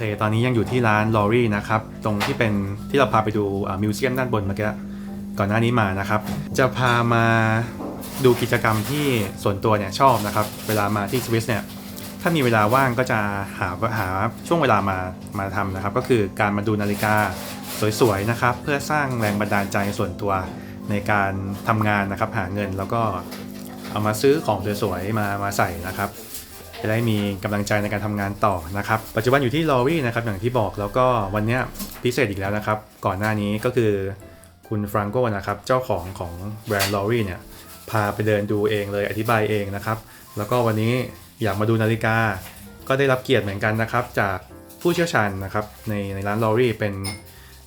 เคตอนนี้ยังอยู่ที่ร้านลอรี่นะครับ ตรงที่เป็นที่เราพาไปดูมิวเซียมด้านบนเมื่อกี้ก่อนหน้านี้มานะครับ จะพามาดูกิจกรรมที่ส่วนตัวเนี่ยชอบนะครับ เวลามาที่สวิสเนี่ยถ้ามีเวลาว่างก็จะหาหาช่วงเวลามามาทำนะครับ ก็คือการมาดูนาฬิกาสวยๆนะครับ เพื่อสร้างแรงบันดาลใจส่วนตัวในการทำงานนะครับ หาเงินแล้วก็เอามาซื้อของสวยๆมามาใส่นะครับ จะได้มีกำลังใจในการทำงานต่อนะครับ ปัจจุบันอยู่ที่ลอรี่นะครับอย่างที่บอกแล้วก็วันนี้พิเศษอีกแล้วนะครับ ก่อนหน้านี้ก็คือคุณฟรังโกนะครับเจ้าของของแบรนด์ลอรี่เนี่ยพาไปเดินดูเองเลยอธิบายเองนะครับ แล้วก็วันนี้อยากมาดูนาฬิกา ก็ได้รับเกียรติเหมือนกันนะครับ จากผู้เชี่ยวชาญนะครับในในร้านลอรี่เป็น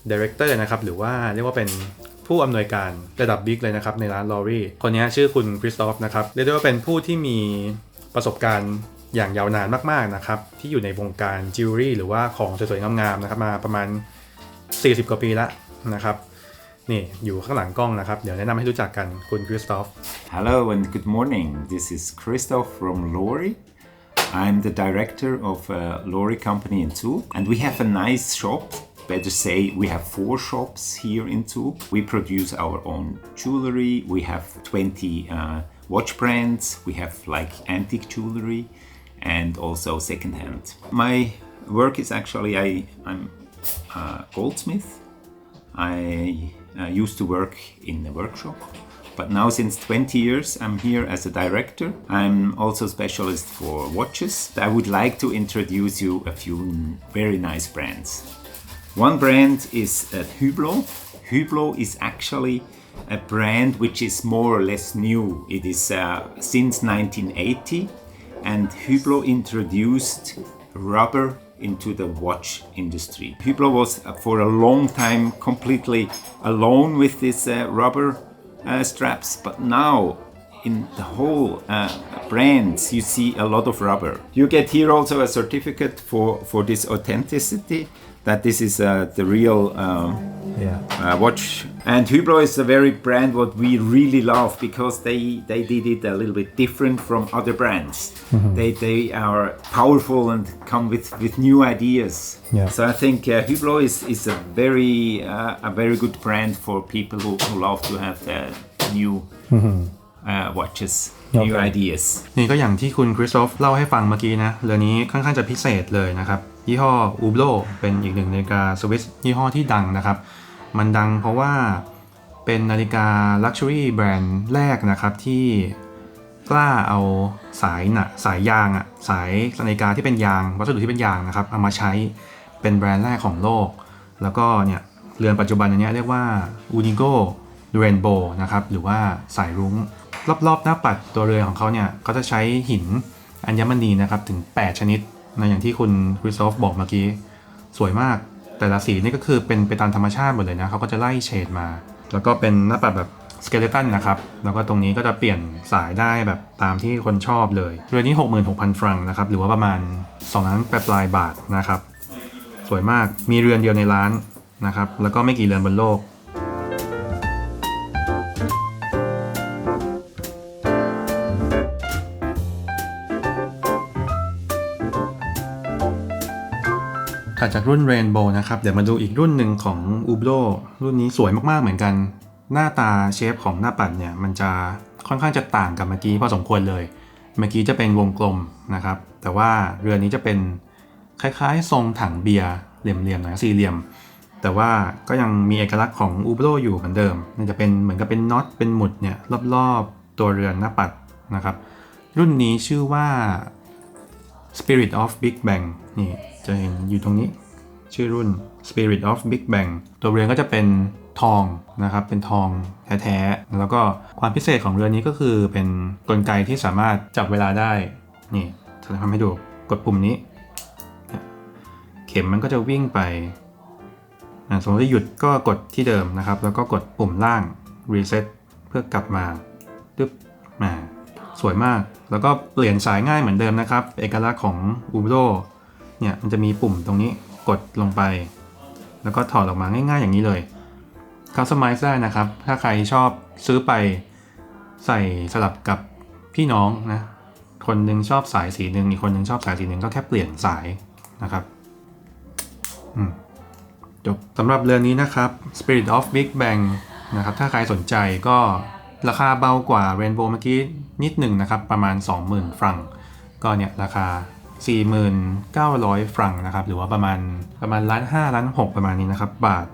ดีเรคเตอร์นะครับหรือว่าเรียกว่าเป็นผู้อำนวยการระดับบิ๊กเลยนะครับในร้านลอรี่คนนี้ชื่อคุณคริสตอฟนะครับเรียกได้ว่าเป็นผู้ที่มีประสบการณ์ อย่างยาวนานมากๆนะครับ ที่อยู่ในวงการจิวเวลรี่หรือว่าของสวยๆงามๆนะครับ มาประมาณ 40 กว่าปีแล้วนะครับนี่อยู่ข้างหลังกล้องนะครับ เดี๋ยวแนะนำให้รู้จักกันคุณคริสตอฟ Hello and good morning. This is Christoph from Lori. I'm the director of a Lori company in Zug, and we have a nice shop. Better say, we have four shops here in Zug. We produce our own jewelry. We have 20 uh, watch brands. We have like antique jewelry and also secondhand. My work is actually I, I'm a goldsmith. I uh, used to work in a workshop, but now since 20 years I'm here as a director. I'm also specialist for watches. I would like to introduce you a few very nice brands. One brand is uh, Hublot. Hublot is actually a brand which is more or less new. It is uh, since 1980, and Hublot introduced rubber into the watch industry. Hublot was uh, for a long time completely alone with these uh, rubber uh, straps, but now in the whole uh, brands you see a lot of rubber. You get here also a certificate for, for this authenticity that this is uh, the real um, yeah uh, watch. And Hublot is a very brand what we really love because they they did it a little bit different from other brands. They they are powerful and come with with new ideas. Yeah. So I think uh, Hublot is is a very uh, a very good brand for people who, who love to have the new uh, watches, new Okay. ideas. นี่ก็อย่างที่คุณคริสโตฟเล่าให้ฟังเมื่อกี้นะเรือนี้ค่อนข้างจะพิเศษเลยนะครับ ยี่ห้ออูโบเป็นอีกหนึ่งนาฬิกาสวิสยี่ห้อที่ดังนะครับ มันดังเพราะว่าเป็นนาฬิกาลักชัวรี่แบรนด์แรกนะครับที่กล้าเอาสายหนะสายยางอะสายนาฬิกาที่เป็นยาง วัสดุที่เป็นยางนะครับเอามาใช้เป็นแบรนด์แรกของโลก แล้วก็เนี่ยเรือนปัจจุบันอันเนี้ยเรียกว่า Unigo Rainbow นะครับหรือว่าสายรุ้ง รอบๆ หน้าปัดตัวเรือของเขาเนี่ยก็จะใช้หินอัญมณีนะครับถึง 8 ชนิดนะอย่างที่คุณคริสโตฟบอกเมื่อกี้ สวยมาก แต่ละสีนี่ก็คือเป็นไปตามธรรมชาติหมดเลยนะเขาก็จะไล่เฉดมา แล้วก็เป็นหน้าปัดแบบสเกเลตันนะครับ แล้วก็ตรงนี้ก็จะเปลี่ยนสายได้แบบตามที่คนชอบเลยเรือนี้ 66,000 ฟรังนะครับ หรือว่าประมาณ2ล้านปลายบาทนะครับ สวยมาก มีเรือนเดียวในร้านนะครับ แล้วก็ไม่กี่เรือนบนโลก ถัดจากรุ่น Rainbow นะครับ เดี๋ยวมาดูอีกรุ่นหนึ่งของ u b l o รุ่นนี้สวยมากๆเหมือนกัน หน้าตาเชฟของหน้าปัดเนี่ย มันจะค่อนข้างจะต่างกับเมื่อกี้พอสมควรเลย เมื่อกี้จะเป็นวงกลมนะครับ แต่ว่าเรือนนี้จะเป็นคล้ายๆ ทรงถังเบียร์เหลี่ยมๆหน่อยสี่เหลี่ยม แต่ว่าก็ยังมีเอกลักษณ์ของ u b l o อยู่เหมือนเดิมมันจะเป็นเหมือนกับเป็นน็อตเป็นหมุดเนี่ยรอบๆตัวเรือนหน้าปัดนะครับ รุ่นนี้ชื่อว่า Spirit of Big Bang นี่จะเห็นอยู่ตรงนี้ ชื่อรุ่น Spirit of Big Bang ตัวเรือนก็จะเป็นทองนะครับเป็นทองแท้ๆ แล้วก็ความพิเศษของเรือนนี้ก็คือเป็นกลไกที่สามารถจับเวลาได้นี่จะทำให้ดูกดปุ่มนี้ เข็มมันก็จะวิ่งไปอะสมมติหยุดก็กดที่เดิมนะครับ แล้วก็กดปุ่มล่าง reset เพื่อกลับมาตึ๊บมาสวยมาก แล้วก็เปลี่ยนสายง่ายเหมือนเดิมนะครับ เอกลักษณ์ของ u b o เนี่ยมันจะมีปุ่มตรงนี้กดลงไป แล้วก็ถอดออกมาง่ายๆอย่างนี้เลย customize ได้นะครับ ถ้าใครชอบซื้อไปใส่สลับกับพี่น้องนะ คนหนึ่งชอบสายสีหนึ่งอีกคนหนึ่งชอบสายสีหนึ่งก็แค่เปลี่ยนสายนะครับจบสำหรับเรือนนี้นะครับ Spirit of Big Bang นะครับ ถ้าใครสนใจก็ราคาเบากว่า Rainbow เมื่อกี้นิดหนึ่งนะครับ ประมาณ 20,000 ฟรังก์ก็เนี่ย ราคา 4,900 ฟรังนะครับ หรือว่าประมาณประมาณล้านห้าล้านหกประมาณนี้นะครับ บาท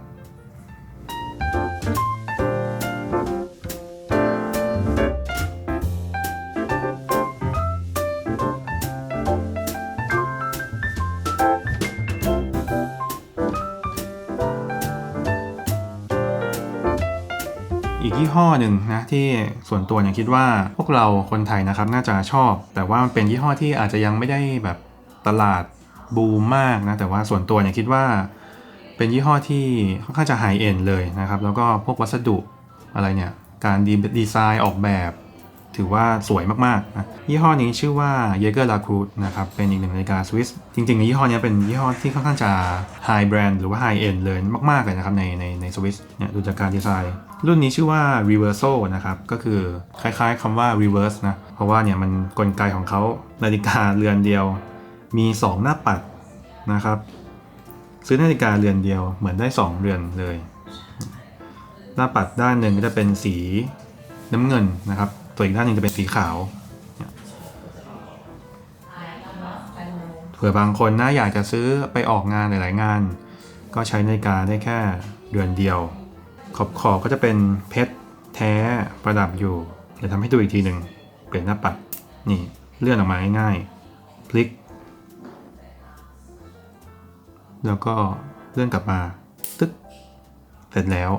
ยี่ห้อหนึ่งนะที่ส่วนตัวเนี่ยคิดว่าพวกเราคนไทยนะครับน่าจะชอบ แต่ว่ามันเป็นยี่ห้อที่อาจจะยังไม่ได้แบบตลาดบูมมากนะแต่ว่าส่วนตัวเนี่ยคิดว่า เป็นยี่ห้อที่ค่อนข้างจะไฮเอ็นเลยนะครับแล้วก็พวกวัสดุอะไรเนี่ยการดีดีไซน์ออกแบบ ถือว่าสวยมากๆนะยี่ห้อนี้ชื่อว่า Jaeger La Cruz นะครับเป็นอีกหนึ่งนาฬิกาสวิสจริงๆยี่ห้อนี้เป็นยี่ห้อที่ค่อนข้างจะไฮแบรนด์หรือว่าไฮเอ็นเลยมากๆเลยนะครับในในในสวิสเนี่ยดูจากการดีไซน์ รุ่นนี้ชื่อว่า Reverso นะครับ ก็คือคล้ายๆคำว่า reverse นะ เพราะว่าเนี่ยมันกลไกของเขานาฬิกาเรือนเดียว มี 2 หน้าปัดนะครับ ซื้อนาฬิกาเรือนเดียวเหมือนได้ 2 เรือนเลย หน้าปัดด้านหนึ่งก็จะเป็นสีน้ำเงินนะครับ ตัวอีกด้านหนึ่งจะเป็นสีขาวเผื่อบางคนนะอยากจะซื้อไปออกงานหลาย ๆ งาน ก็ใช้นาฬิกาได้แค่เรือนเดียว ขอบขอบก็จะเป็นเพชรแท้ประดับอยู่ เดี๋ยวทำให้ดูอีกทีหนึ่งเปลี่ยนหน้าปัด นี่เลื่อนออกมาง่ายๆพลิก แล้วก็เลื่อนกลับมาตึ๊กเสร็จแล้ว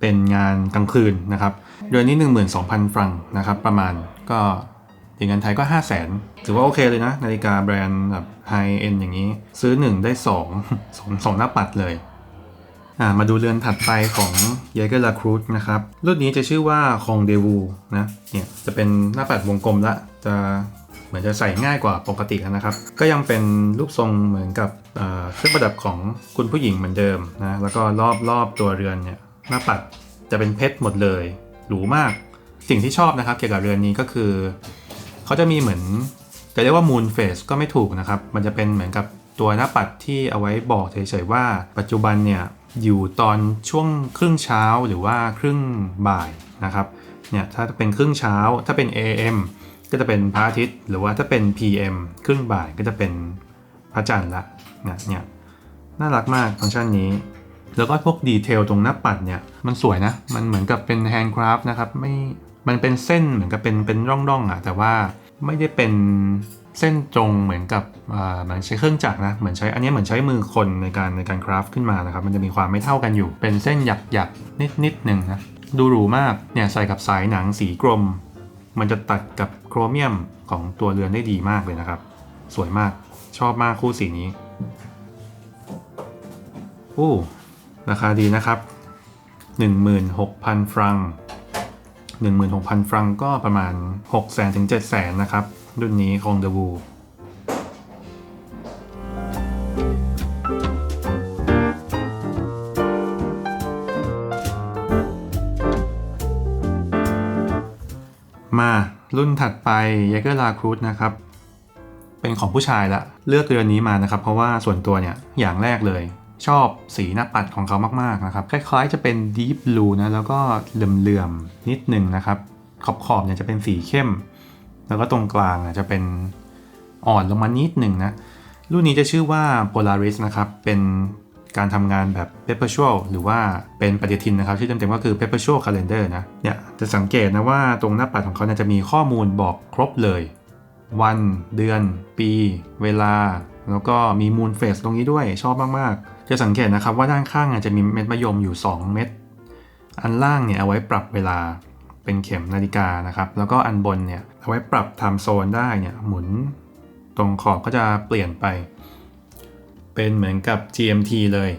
เป็นงานกลางคืนนะครับเดือนนี้ 12,000 ฟรังนะครับ ประมาณก็ตีเงินไทยก็ 5 0 0 0 0นถือว่าโอเคเลยนะ นาฬิกาแบรนด์แบบไฮเอ็นอย่างนี้ ซื้อ 1 ได้ 2 2 2หน้าปัดเลย อ่ามาดูเรือนถัดไปของ Jaeger La Cruz นะครับ รุ่นนี้จะชื่อว่า c o n d e v o u นะเนี่ยจะเป็นหน้าปัดวงกลมละจะเหมือนจะใส่ง่ายกว่าปกตินะครับ ก็ยังเป็นรูปทรงเหมือนกับเครื่องประดับของคุณผู้หญิงเหมือนเดิมนะแล้วก็รอบรอบตัวเรือนเนี่ยหน้าปัดจะเป็นเพชรหมดเลยหรูมากสิ่งที่ชอบนะครับ เกี่ยวกับเรือนนี้ก็คือเขาจะมีเหมือนจะเรียกว่า moon face ก็ไม่ถูกนะครับ มันจะเป็นเหมือนกับตัวหน้าปัดที่เอาไว้บอกเฉยๆว่า ปัจจุบันเนี่ย อยู่ตอนช่วงครึ่งเช้าหรือว่าครึ่งบ่ายนะครับเนี่ยถ้าเป็นครึ่งเช้าถ้าเป็น AM ก็จะเป็นพระอาทิตย์ หรือว่าถ้าเป็น PM ครึ่งบ่ายก็จะเป็นพระจันทร์ละเนี่ยเนี่ยน่ารักมากฟังก์ชันนี้ แล้วก็พวกดีเทลตรงหน้าปัดเนี่ยมันสวยนะ มันเหมือนกับเป็นแฮนด์คราฟนะครับไม่มันเป็นเส้นเหมือนกับเป็นเป็นร่องๆอะแต่ว่าไม่ได้เป็น เส้นตรงเหมือนกับเหมือนใช้เครื่องจักรนะเหมือนใช้อันนี้เหมือนใช้มือคนในการในการคราฟขึ้นมานะครับมันจะมีความไม่เท่ากันอยู่ เป็นเส้นหยักหยักนิดนิดหนึ่งนะดูหรูมากเนี่ยใส่กับสายหนังสีกรม มันจะตัดกับโครเมียมของตัวเรือนได้ดีมากเลยนะครับ สวยมากชอบมากคู่สีนี้อู้ราคาดีนะครับ 16,000 ฟรัง 16,000 ฟรังก็ประมาณ 600,000ถึง700,000 นะครับ รุ่นนี้ของ The w o o มารุ่นถัดไป Jaeger La Cruz นะครับ เป็นของผู้ชายละ เลือกเรือนนี้มานะครับ เพราะว่าส่วนตัวเนี่ย อย่างแรกเลย ชอบสีหน้าปัดของเขามากๆนะครับ คล้ายๆจะเป็น Deep Blue นะ แล้วก็เหลื่อมๆนิดหนึ่งนะครับ ขอบๆเนี่ยจะเป็นสีเข้ม แล้วก็ตรงกลางอะจะเป็นอ่อนลงมานิดหนึ่งนะ รุ่นนี้จะชื่อว่า Polaris นะครับ เป็นการทำงานแบบ perpetual หรือว่าเป็นปฏิทินนะครับที่อเต็มๆก็คือ perpetual calendar นะ เนี่ยจะสังเกตนะว่าตรงหน้าปัดของเขาเนี่ยจะมีข้อมูลบอกครบเลย วัน เดือน ปี เวลา แล้วก็มี moon phase ตรงนี้ด้วยชอบมากๆ จะสังเกตนะครับว่าด้านข้างอะจะมีเม็ดมะยมอยู่ 2 เม็ด อันล่างเนี่ยเอาไว้ปรับเวลาเป็นเข็มนาฬิกานะครับ แล้วก็อันบนเนี่ยเอาไว้ปรับ time zone ได้เนี่ยหมุนตรงขอบก็จะเปลี่ยนไป เป็นเหมือนกับ GMT เลย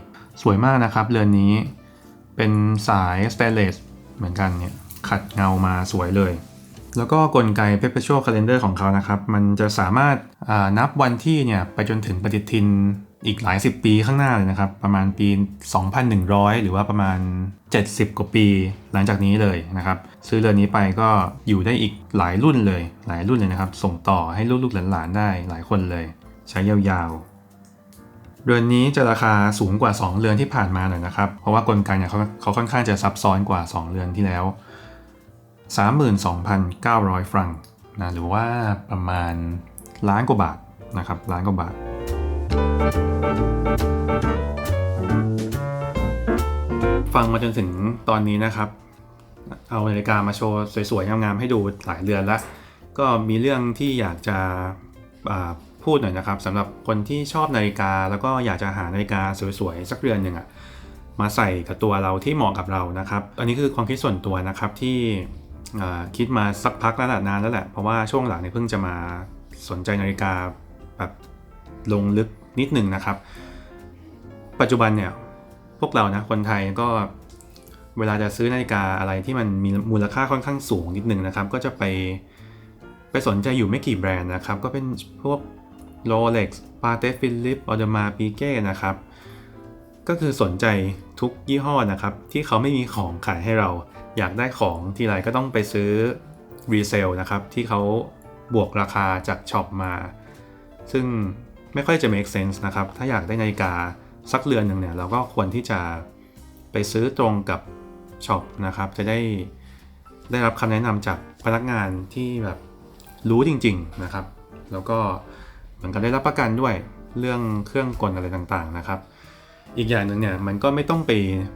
สวยมากนะครับเรือนนี้เป็นสายสเตนเลสเหมือนกันเนี่ยขัดเงามาสวยเลย แล้วก็กลไก Perpetual Calendar ของเขานะครับ มันจะสามารถานับวันที่เนี่ยไปจนถึงปฏิทิน อีกหลายสิบปีข้างหน้าเลยนะครับ ประมาณปี 2100 หรือว่าประมาณ 70 กว่าปีหลังจากนี้เลยนะครับ ซื้อเรือนนี้ไปก็อยู่ได้อีกหลายรุ่นเลย หลายรุ่นเลยนะครับ ส่งต่อให้ลูกๆหลานๆได้หลายคนเลย ใช้ยาวๆ เรือนนี้จะราคาสูงกว่า 2 เรือนที่ผ่านมาหน่อยนะครับ เพราะว่ากลไกเนี่ยเขาเขาค่อนข้างจะซับซ้อนกว่า 2 เรือนที่แล้ว 32,900 ฟรังนะหรือว่าประมาณล้านกว่าบาทนะครับล้านกว่าบาท ฟังมาจนถึงตอนนี้นะครับ เอานาฬิกามาโชว์สวยๆงามๆให้ดูหลายเรือนแล้วก็มีเรื่องที่อยากจะพูดหน่อยนะครับสำหรับคนที่ชอบนาฬิกา แล้วก็อยากจะหานาฬิกาสวยๆสักเรือนหนึ่งอะมาใส่กับตัวเราที่เหมาะกับเรานะครับ อันนี้คือความคิดส่วนตัวนะครับที่คิดมาสักพักแล้วแหละนานแล้วแหละเพราะว่าช่วงหลังเนี่ยเพิ่งจะมาสนใจนาฬิกาแบบลงลึก นิดหนึ่งนะครับ ปัจจุบันเนี่ยพวกเรานะคนไทยก็เวลาจะซื้อนาฬิกาอะไรที่มันมีมูลค่าค่อนข้างสูงนิดหนึ่งนะครับ ก็จะไปไปสนใจอยู่ไม่กี่แบรนด์นะครับ ก็เป็นพวก Rolex Patek Philippe Audemars Piguet นะครับ ก็คือสนใจทุกยี่ห้อนะครับ ที่เขาไม่มีของขายให้เรา อยากได้ของทีไรก็ต้องไปซื้อรีเซลนะครับ ที่เขาบวกราคาจากช็อปมา ซึ่ง ไม่ค่อยจะ make sense นะครับ ถ้าอยากได้นาฬิกาสักเรือนหนึ่งเนี่ย เราก็ควรที่จะไปซื้อตรงกับช็อปนะครับ จะได้ได้รับคำแนะนำจากพนักงานที่แบบรู้จริง ๆนะครับ แล้วก็เหมือนกับได้รับประกันด้วยเรื่องเครื่องกลอะไรต่างๆนะครับ อีกอย่างหนึ่งเนี่ยมันก็ไม่ต้องไป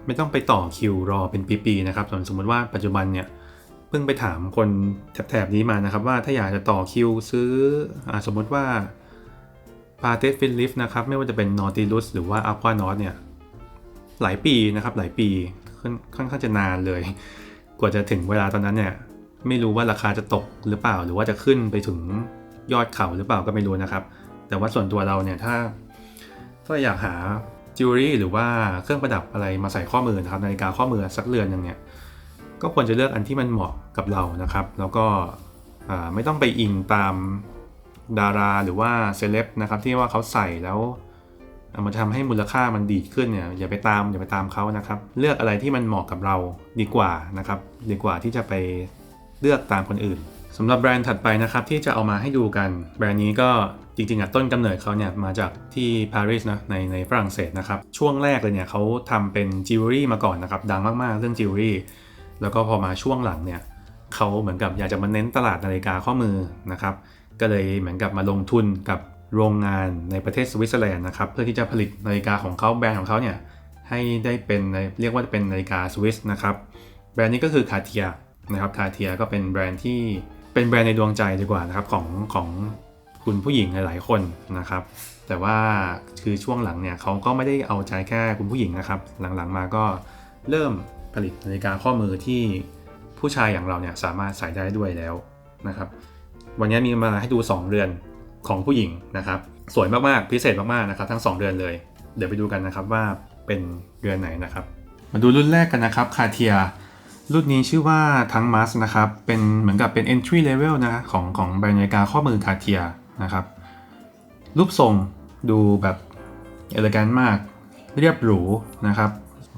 ไม่ต้องไปต่อคิวรอเป็นปีๆนะครับสมมติว่าปัจจุบันเนี่ยเพิ่งไปถามคนแถบๆนี้มานะครับ ว่าถ้าอยากจะต่อคิวซื้ออสมมติว่า ปาเตสฟิลิฟนะครับไม่ว่าจะเป็น Nautilus หรือว่า Aqua n a u t เนี่ยหลายปีนะครับหลายปีค่อนข้างจะนานเลย กว่าจะถึงเวลาตอนนั้นเนี่ยไม่รู้ว่าราคาจะตกหรือเปล่า หรือว่าจะขึ้นไปถึงยอดเขาหรือเปล่าก็ไม่รู้นะครับ แต่ว่าส่วนตัวเราเนี่ยถ้าถ้าอยากหาจิวเวลรี่หรือว่าเครื่องประดับอะไรมาใส่ข้อมือนะครับนาฬิกาข้อมือสักเรือนหนึงเนี่ยก็ควรจะเลือกอันที่มันเหมาะกับเรานะครับ แล้วก็ไม่ต้องไปอิงตาม ดาราหรือว่าเซเลบนะครับที่ว่าเขาใส่แล้วเอามาทำให้มูลค่ามันดีขึ้นเนี่ยอย่าไปตามอย่าไปตามเขานะครับ เลือกอะไรที่มันเหมาะกับเราดีกว่านะครับดีกว่าที่จะไปเลือกตามคนอื่นสำหรับแบรนด์ถัดไปนะครับที่จะเอามาให้ดูกันแบรนด์นี้ก็จริงๆอะต้นกำเนิดเขาเนี่ยมาจากที่ปารีสนะในในฝรั่งเศสนะครับช่วงแรกเลยเนี่ยเขาทำเป็นจิวเวลรี่มาก่อนนะครับดังมากๆเรื่องจิวเวลรี่แล้วก็พอมาช่วงหลังเนี่ยเขาเหมือนกับอยากจะมาเน้นตลาดนาฬิกาข้อมือนะครับ ก็เลยเหมือนกับมาลงทุนกับโรงงานในประเทศสวิตเซอร์แลนด์นะครับเพื่อที่จะผลิตนาฬิกาของเขาแบรนด์ของเขาเนี่ยให้ได้เป็นเรียกว่าเป็นนาฬิกาสวิสนะครับแบรนด์นี้ก็คือคาเทียนะครับคาเทียก็เป็นแบรนด์ที่เป็นแบรนด์ในดวงใจดีกว่านะครับของของคุณผู้หญิงหลายๆคนนะครับ แต่ว่าคือช่วงหลังเนี่ยเขาก็ไม่ได้เอาใจแค่คุณผู้หญิงนะครับ หลังๆมาก็เริ่มผลิตนาฬิกาข้อมือที่ผู้ชายอย่างเราเนี่ยสามารถใส่ได้ด้วยแล้วนะครับ วันนี้มีมาให้ดู 2 เรือนของผู้หญิงนะครับ สวยมากๆ พิเศษมากๆนะครับทั้ง 2 เรือนเลย เดี๋ยวไปดูกันนะครับว่าเป็นเรือนไหนนะครับ มาดูรุ่นแรกกันนะครับคาเทียรุ่นนี้ชื่อว่าทั้งมัสนะครับ เป็นเหมือนกับเป็น entry level นะของของแบรนด์นาฬิกาข้อมือคาเทียนะครับ รูปทรงดูแบบเอล g กนมาก เรียบหรูนะครับ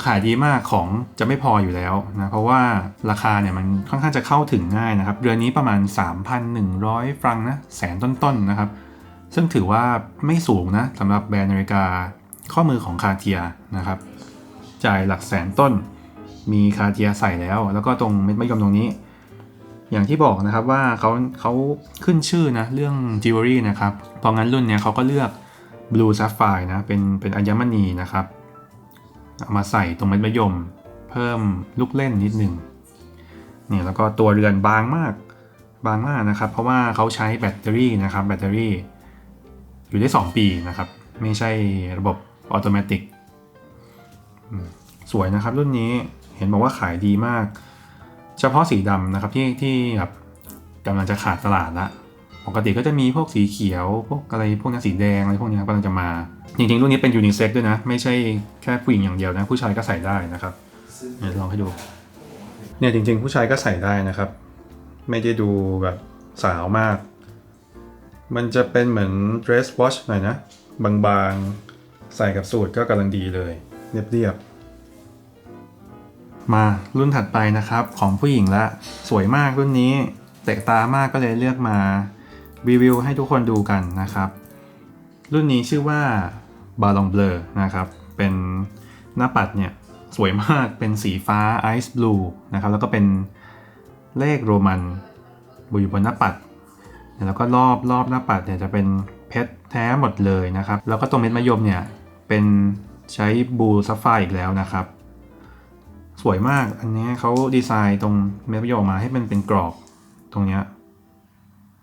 ขายดีมากของจะไม่พออยู่แล้วนะเพราะว่าราคาเนี่ยมันค่อนข้างจะเข้าถึงง่ายนะครับเรือนนี้ประมาณ 3,100 ฟรังนะแสนต้นๆนะครับ ซึ่งถือว่าไม่สูงนะสำหรับแบรนด์นาฬิกาข้อมือของคาเทียนะครับ จ่ายหลักแสนต้น มีคาเทียใส่แล้ว แล้วก็ตรงเม็ดมะยมตรงนี้ อย่างที่บอกนะครับว่าเขาเขาขึ้นชื่อนะเรื่องจิวเวลรี่นะครับ เพราะงั้นรุ่นเนี้ยเขาก็เลือก Blue Sapphire นะเป็นเป็นอัญมณีนะครับ เอามาใส่ตรงเม็ดมะยม เพิ่มลูกเล่นนิดหนึ่งเนี่ยแล้วก็ตัวเรือนบางมากบางมากนะครับ เพราะว่าเขาใช้แบตเตอรี่นะครับแบตเตอรี่ อยู่ได้ 2 ปีนะครับ ไม่ใช่ระบบออโตเมติกสวยนะครับรุ่นนี้เห็นบอกว่าขายดีมาก เฉพาะสีดำนะครับที่ที่แบบกำลังจะขาดตลาดละ ปกติก็จะมีพวกสีเขียว พวกอะไรพวกนี้สีแดงอะไรพวกนี้กำลังจะมา จริงๆรุ่นนี้เป็นยูนิเซ็กด้วยนะ ไม่ใช่แค่ผู้หญิงอย่างเดียวนะ ผู้ชายก็ใส่ได้นะครับเดี๋ยวลองให้ดู เนี่ยจริง ๆ ผู้ชายก็ใส่ได้นะครับ ไม่ได้ดูแบบสาวมาก มันจะเป็นเหมือน dress watch หน่อยนะ บางๆ ใส่กับสูทก็กำลังดีเลย เรียบๆ มารุ่นถัดไปนะครับของผู้หญิงละ สวยมากรุ่นนี้เตะตามากก็เลยเลือกมา รีวิวให้ทุกคนดูกันนะครับ รุ่นนี้ชื่อว่าบาลองเบลอนะครับ เป็นหน้าปัดเนี่ยสวยมากเป็นสีฟ้าไอซ์บลูนะครับแล้วก็เป็นเลขโรมันอยู่บนหน้าปัด แล้วก็รอบรอบหน้าปัดเนี่ยจะเป็นเพชรแท้หมดเลยนะครับ แล้วก็ตรงเม็ดมะยมเนี่ยเป็นใช้บูซัฟไฟอีกแล้วนะครับ สวยมากอันนี้เขาดีไซน์ตรงเม็ดมะยมมาให้มันเป็นกรอบตรงเนี้ย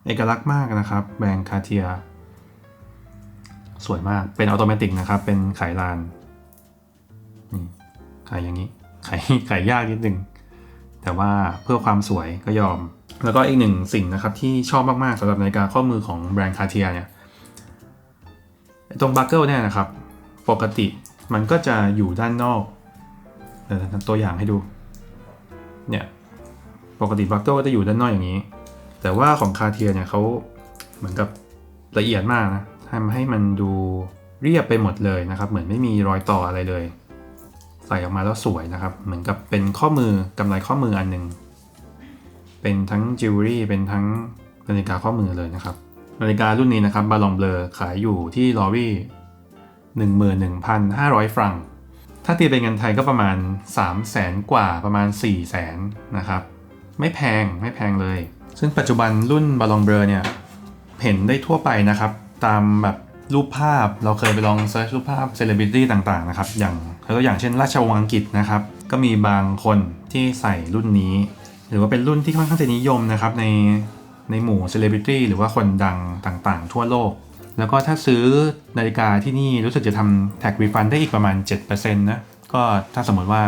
เอกลักษณ์มากนะครับ แบรนด์คาเทียสวยมากเป็นออโตเมติกนะครับ เป็นไขลานนี่ไขอย่างนี้ไขไขยากนิดนึงแต่ว่าเพื่อความสวยก็ยอม แล้วก็อีกหนึ่งสิ่งนะครับที่ชอบมากๆสำหรับนาฬิกาข้อมือของแบรนด์คาเทียเนี่ยตรงบัคเกิลเนี่ยนะครับ ปกติมันก็จะอยู่ด้านนอกเดี๋ยวทำตัวอย่างให้ดู เนี่ย ปกติบัคเกิลก็จะอยู่ด้านนอกอย่างนี้ แต่ว่าของคาเทียเนี่ยเขาเหมือนกับละเอียดมากนะทำให้มันดูเรียบไปหมดเลยนะครับ เหมือนไม่มีรอยต่ออะไรเลย ใส่ออกมาแล้วสวยนะครับ เหมือนกับเป็นข้อมือกำไรข้อมืออันหนึ่งเป็นทั้งจิวเวลรี่เป็นทั้งนาฬิกาข้อมือเลยนะครับ นาฬิการุ่นนี้นะครับบาลองเบลอขายอยู่ที่ลอรี่11,500 ฟรังถ้าตีเป็นเงินไทยก็ประมาณ 3 0 0แสนกว่าประมาณ 4 0 0แสนนะครับ ไม่แพงไม่แพงเลย ซึ่งปัจจุบันรุ่นบาลองเบลอเนี่ยเห็นได้ทั่วไปนะครับ ตามแบบรูปภาพเราเคยไปลองเซิร์ชรูปภาพเซเลบริตี้ต่างๆนะครับ อย่างตัวอย่างเช่นราชวงศ์อังกฤษนะครับ ก็มีบางคนที่ใส่รุ่นนี้ หรือว่าเป็นรุ่นที่ค่อนข้างจะนิยมนะครับในในหมู่เซเลบริตี้หรือว่าคนดังต่างๆ ทั่วโลก แล้วก็ถ้าซื้อนาฬิกาที่นี่รู้สึกจะทำแท็กรีฟันได้อีกประมาณ 7%นะก็ถ้าสมมติว่า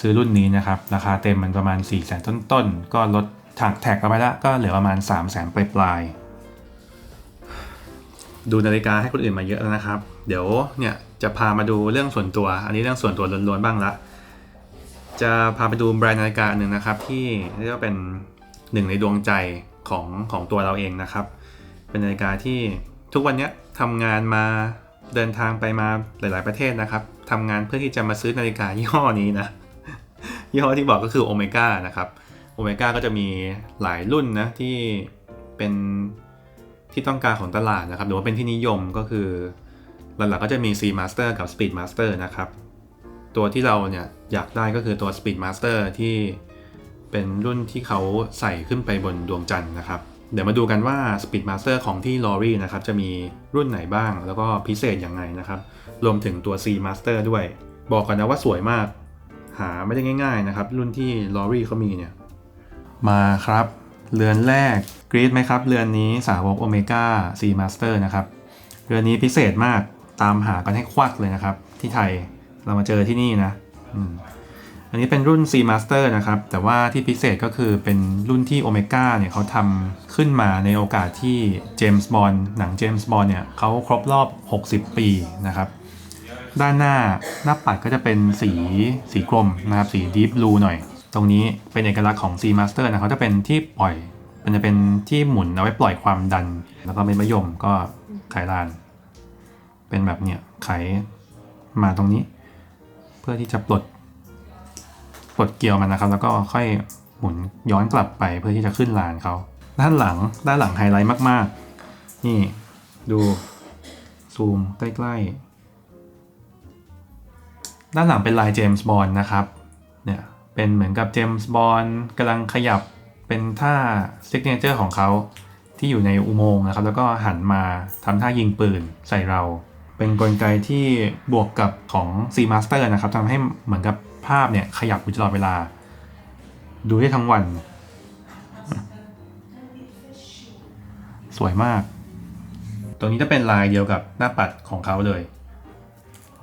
ซื้อรุ่นนี้นะครับ ราคาเต็มมันประมาณ4 0 0 0 0 0ต้นๆ ก็ลด แท็กแท็กเอาไปละก็เหลือประมาณ 3 0 0 0 0 0ปลายๆดูนาฬิกาให้คนอื่นมาเยอะแล้วนะครับ เดี๋ยวเนี่ยจะพามาดูเรื่องส่วนตัว อันนี้เรื่องส่วนตัวล้วนๆบ้างละ จะพาไปดูแบรนด์นาฬิกาหนึ่งนะครับ ที่เรียกว่าเป็นหนึ่งในดวงใจของของตัวเราเองนะครับ เป็นนาฬิกาที่ทุกวันนี้ทำงานมาเดินทางไปมาหลาย ๆประเทศนะครับทำงานเพื่อที่จะมาซื้อนาฬิกายี่ห้อนี้นะยี่ห้อที่บอกก็คือโอเมก้านะครับ โอเมก้าก็จะมีหลายรุ่นนะที่เป็นที่ต้องการของตลาดนะครับ หรือว่าเป็นที่นิยมก็คือหลักๆก็จะมี C Master กับ Speed Master นะครับ ตัวที่เราเนี่ยอยากได้ก็คือตัว Speed Master ที่เป็นรุ่นที่เขาใส่ขึ้นไปบนดวงจันทร์นะครับ เดี๋ยวมาดูกันว่า Speed Master ของที่ l o r i นะครับจะมีรุ่นไหนบ้างแล้วก็พิเศษยังไงนะครับ รวมถึงตัว C Master ด้วย บอกกันนะว่าสวยมาก หาไม่ได้ง่าย ๆนะครับ รุ่นที่ l o r i เขามีเนี่ย มาครับ เรือนแรกกรีดไหมครับ เรือนนี้สาวกโอเมก้า C Master นะครับ เรือนนี้พิเศษมากตามหากันให้ควักเลยนะครับ ที่ไทยเรามาเจอที่นี่นะอันนี้เป็นรุ่น C Master นะครับ แต่ว่าที่พิเศษก็คือเป็นรุ่นที่ Omega เนี่ยเขาทำขึ้นมาในโอกาสที่เจมส์บอนด์หนังเจมส์บอนด์เนี่ยเขาครบรอบ 60 ปีนะครับ ด้านหน้าหน้าปัดก็จะเป็นสีสีกรมนะครับ สี Deep Blue หน่อย ตรงนี้เป็นเอกลักษณ์ของ C Master นะเขาจะเป็นที่ปล่อย มันจะเป็นที่หมุนเอาไว้ปล่อยความดัน แล้วก็เป็นมะยมก็ไขลาน เป็นแบบเนี้ยไขมาตรงนี้ เพื่อที่จะปลดปลดเกลียวมันนะครับ แล้วก็ค่อยหมุนย้อนกลับไปเพื่อที่จะขึ้นลานเขาด้านหลังด้านหลังไฮไลท์มาก ๆ นี่ดูซูมใกล้ ๆ ด้านหลังเป็นลายเจมส์บอลนะครับ เป็นเหมือนกับเจมส์บอลกำลังขยับเป็นท่าซิกเนเจอร์ของเขาที่อยู่ในอุโมงค์นะครับ แล้วก็หันมาทำท่ายิงปืนใส่เรา เป็นกลไกที่บวกกับของ C Master นะครับทำให้เหมือนกับภาพเนี่ยขยับอยู่ตลอดเวลา ดูได้ทั้งวัน สวยมาก ตรงนี้จะเป็นลายเดียวกับหน้าปัดของเขาเลย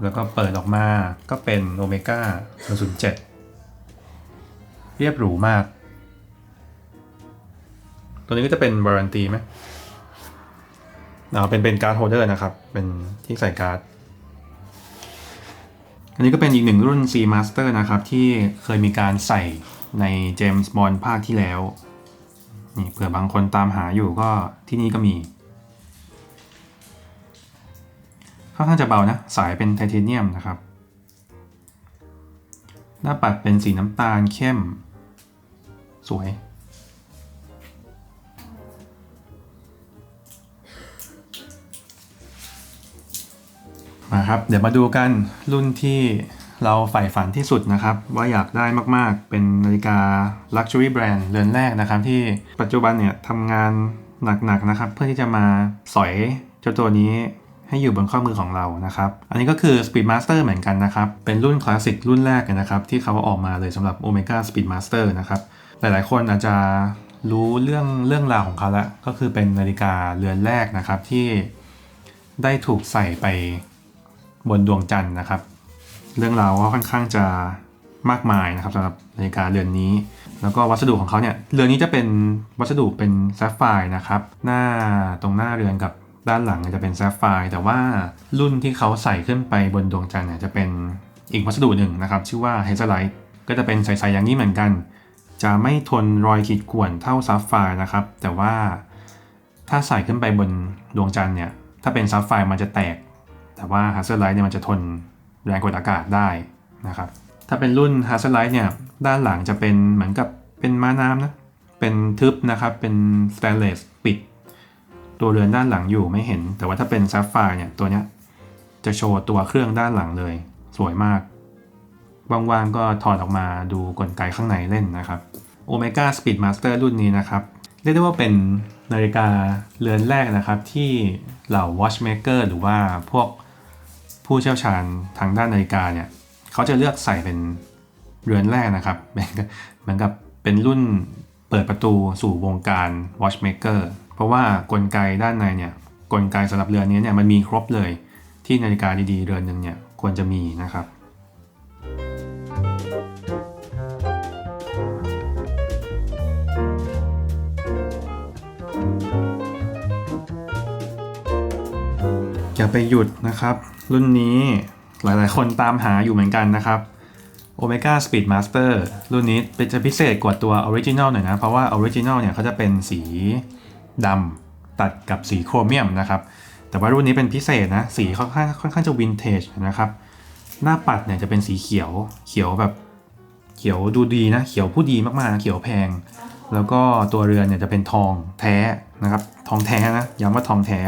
แล้วก็เปิดออกมาก็เป็นโอเมก้า007 เรียบหรูมาก ตัวนี้ก็จะเป็นวารันตีไหมเอาเป็นเป็นการ์ดโฮเดอร์นะครับ เป็นที่ใส่การ์ด อันนี้ก็เป็นอีกหนึ่งรุ่น C Master นะครับ ที่เคยมีการใส่ใน James Bond ภาคที่แล้ว นี่เผื่อบางคนตามหาอยู่ก็ที่นี่ก็มีค่อนข้างจะเบานะ สายเป็นไทเทเนียมนะครับ หน้าปัดเป็นสีน้ำตาลเข้ม สวย มาครับ เดี๋ยวมาดูกันรุ่นที่เราใฝ่ฝันที่สุดนะครับ ว่าอยากได้มากๆ เป็นนาฬิกา Luxury Brand เรือนแรกนะครับ ที่ปัจจุบันเนี่ยทำงานหนักๆนะครับ เพื่อที่จะมาสอยเจ้าตัวนี้ ให้อยู่บนข้อมือของเรานะครับ อันนี้ก็คือ Speedmaster เหมือนกันนะครับ เป็นรุ่นคลาสสิกรุ่นแรกนะครับ ที่เขาออกมาเลยสำหรับ Omega Speedmaster นะครับ หลายๆ คนอาจจะรู้เรื่องเรื่องราวของเขาแล้วก็คือเป็นนาฬิกาเรือนแรกนะครับที่ได้ถูกใส่ไปบนดวงจันทร์นะครับ เรื่องราวก็ค่อนข้างจะมากมายนะครับสำหรับนาฬิกาเรือนนี้ แล้วก็วัสดุของเขาเนี่ยเรือนนี้จะเป็นวัสดุเป็นแซฟไฟร์นะครับ หน้าตรงหน้าเรือนกับ ด้านหลังจะเป็นแซฟไฟร์แต่ว่ารุ่นที่เขาใส่ขึ้นไปบนดวงจันทร์เนี่ยจะเป็นอีกวัสดุหนึ่งนะครับ ชื่อว่าเฮเซไลท์ก็จะเป็นใสๆอย่างนี้เหมือนกัน จะไม่ทนรอยขีดข่วนเท่าซับไฟร์นะครับ แต่ว่าถ้าใส่ขึ้นไปบนดวงจันทร์เนี่ย ถ้าเป็นซับไฟร์มันจะแตก แต่ว่าฮัสเซอร์ไลท์เนี่ยมันจะทนแรงกดอากาศได้นะครับ ถ้าเป็นรุ่นฮัสเซอร์ไลท์เนี่ยด้านหลังจะเป็นเหมือนกับเป็นม้าน้ำนะ เป็นทึบนะครับ เป็นสแตนเลส ตัวเรือนด้านหลังอยู่ไม่เห็น แต่ว่าถ้าเป็นซับไฟร์เนี่ยตัวเนี้ยจะโชว์ตัวเครื่องด้านหลังเลย สวยมาก ว่างๆก็ถอดออกมาดูกลไกข้างในเล่นนะครับ Omega Speedmaster รุ่นนี้นะครับ เรียกได้ว่าเป็นนาฬิกาเรือนแรกนะครับ ที่เหล่า watchmaker หรือว่าพวกผู้เชี่ยวชาญทางด้านนาฬิกาเนี่ยเขาจะเลือกใส่เป็นเรือนแรกนะครับเหมือนกับเหมือนกับเป็นรุ่นเปิดประตูสู่วงการ watchmaker เพราะว่ากลไกด้านในเนี่ยกลไกสำหรับเรือนนี้เนี่ยมันมีครบเลยที่นาฬิกาดีๆ เรือนหนึ่งเนี่ยควรจะมีนะครับอย่าไปหยุดนะครับ รุ่นนี้หลายๆ คนตามหาอยู่เหมือนกันนะครับ Omega Speedmaster รุ่นนี้เป็นจะพิเศษกว่าตัว Original หน่อยนะ เพราะว่า Original เนี่ยเขาจะเป็นสี ดำตัดกับสีโครเมียมนะครับ แต่ว่ารุ่นนี้เป็นพิเศษนะ สีค่อนข้างค่อนข้างจะวินเทจนะครับ หน้าปัดเนี่ยจะเป็นสีเขียว เขียวแบบ เขียวดูดีนะ เขียวผู้ดีมากๆเขียวแพง แล้วก็ตัวเรือนเนี่ยจะเป็นทองแท้นะครับ ทองแท้นะ ย้ำว่าทองแท้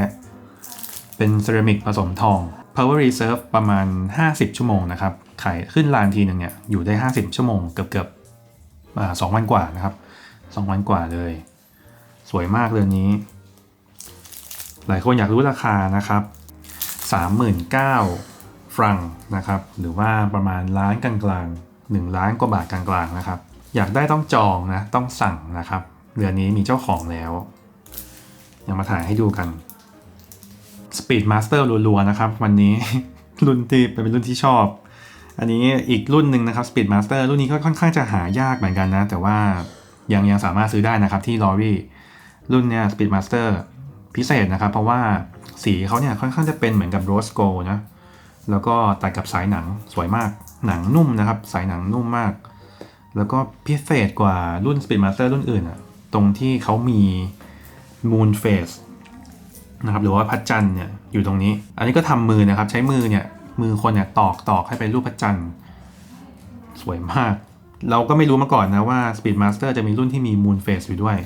เป็นเซรามิกผสมทอง Power Reserve ประมาณ 50 ชั่วโมงนะครับ ขายขึ้นลานทีหนึ่งเนี่ยอยู่ได้ 50 ชั่วโมงเกือบเกือบสองวันกว่านะครับสองวันกว่าเลย สวยมากเรือนนี้ หลายคนอยากรู้ราคานะครับ 39,000ฟรังนะครับ หรือว่าประมาณล้านกลางๆ1ล้านกว่าบาทกลางๆนะครับ อยากได้ต้องจองนะ ต้องสั่งนะครับ เรือนนี้มีเจ้าของแล้วยังมาถ่ายให้ดูกัน Speed Master รัวๆนะครับ วันนี้ รุ่นที่เป็นรุ่นที่ชอบ อันนี้อีกรุ่นหนึ่งนะครับ Speed Master รุ่นนี้ก็ค่อนข้างจะหายากเหมือนกันนะ แต่ว่ายังยังสามารถซื้อได้นะครับที่ l o r i รุ่นเนี้ย Speed Master พิเศษนะครับ เพราะว่าสีเขาเนี่ยค่อนข้างจะเป็นเหมือนกับ Rose Gold นะ แล้วก็ตัดกับสายหนังสวยมาก หนังนุ่มนะครับ สายหนังนุ่มมาก แล้วก็พิเศษกว่ารุ่น Speed Master รุ่นอื่นอะตรงที่เขามี Moon Face นะครับ หรือว่าพระจันทร์เนี่ยอยู่ตรงนี้ อันนี้ก็ทำมือนะครับ ใช้มือเนี่ย มือคนเนี่ยตอกตอกให้เป็นรูปพระจันทร์สวยมาก เราก็ไม่รู้มาก่อนนะว่า Speedmaster จะมีรุ่นที่มี Moon Face อยู่ด้วย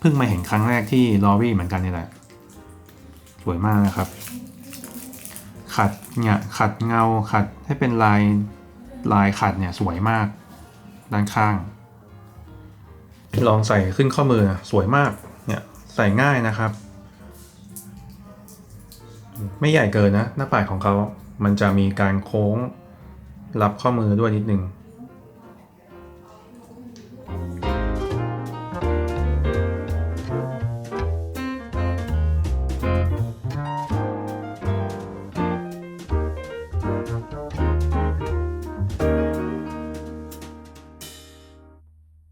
เพิ่งมาเห็นครั้งแรกที่ l o r i เหมือนกันนี่แหละ สวยมากนะครับ ขัดเนี่ยขัดเงาขัดให้เป็นลายลายขัดเนี่ยสวยมาก ด้านข้าง ลองใส่ขึ้นข้อมือสวยมากเนี่ยใส่ง่ายนะครับ ไม่ใหญ่เกินนะ หน้าปลายของเขา มันจะมีการโค้งรับข้อมือด้วยนิดนึง